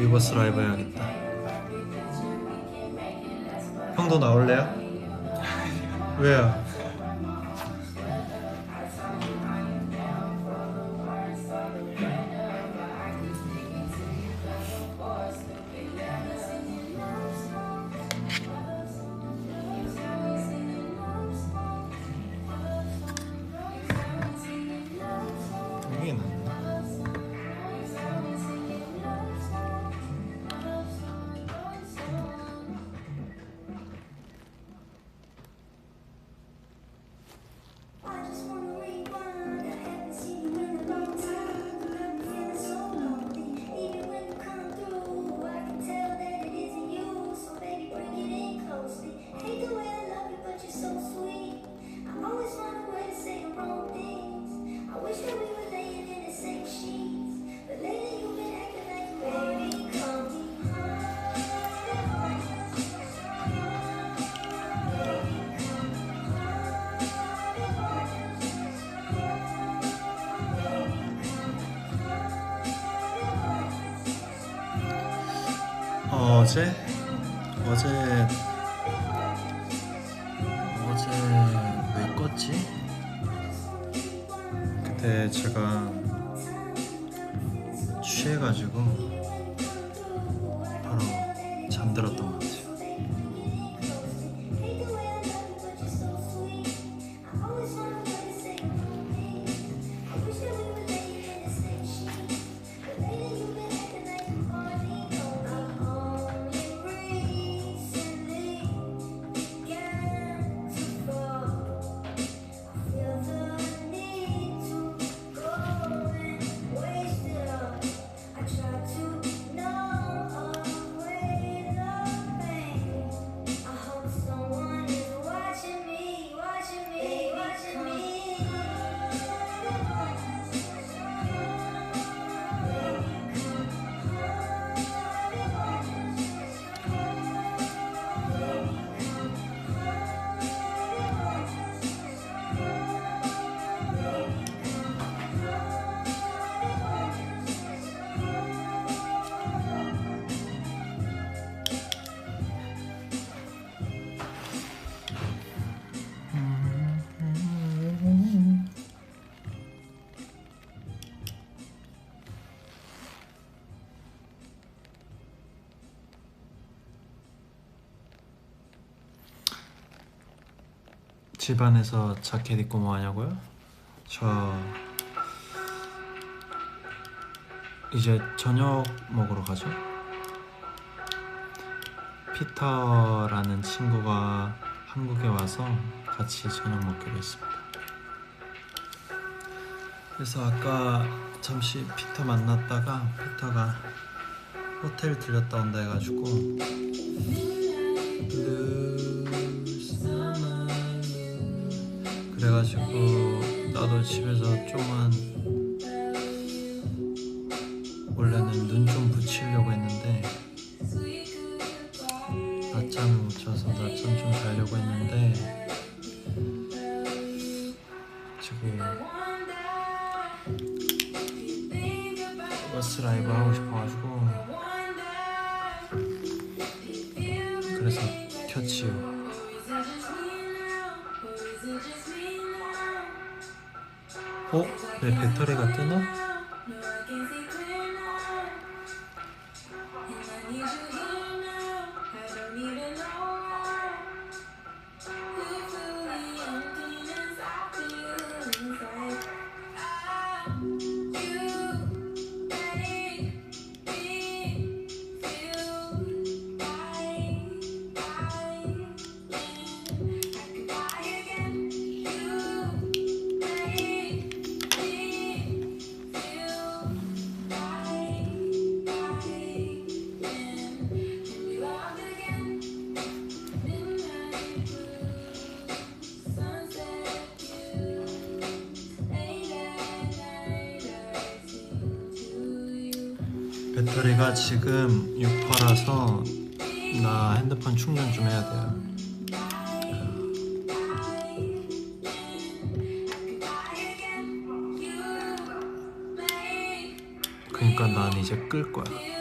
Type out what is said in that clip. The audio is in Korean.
위버스 라이브 해야겠다. 형도 나올래요? 왜요? 어제 어제 어제 왜 껐지? 그때 제가 취해가지고 바로 잠들었던 것 같아요. 집안에서 자켓 입고 뭐 하냐고요? 저 이제 저녁 먹으러 가죠. 피터라는 친구가 한국에 와서 같이 저녁 먹기로 했습니다. 그래서 아까 잠시 피터 만났다가 피터가 호텔 들렸다 온다 해가지고 그래가지고 나도 집에서 좀만 원래는 눈 좀 붙이려고 했는데 낮잠을 못 자서 낮잠 좀 자려고 했는데 지금 버스 라이브 하고 싶어가지고 그래서 켰지요. 어? 내 배터리가 뜨나? 배터리가 지금 6%라서 나 핸드폰 충전 좀 해야 돼요. 그러니까 난 이제 끌 거야.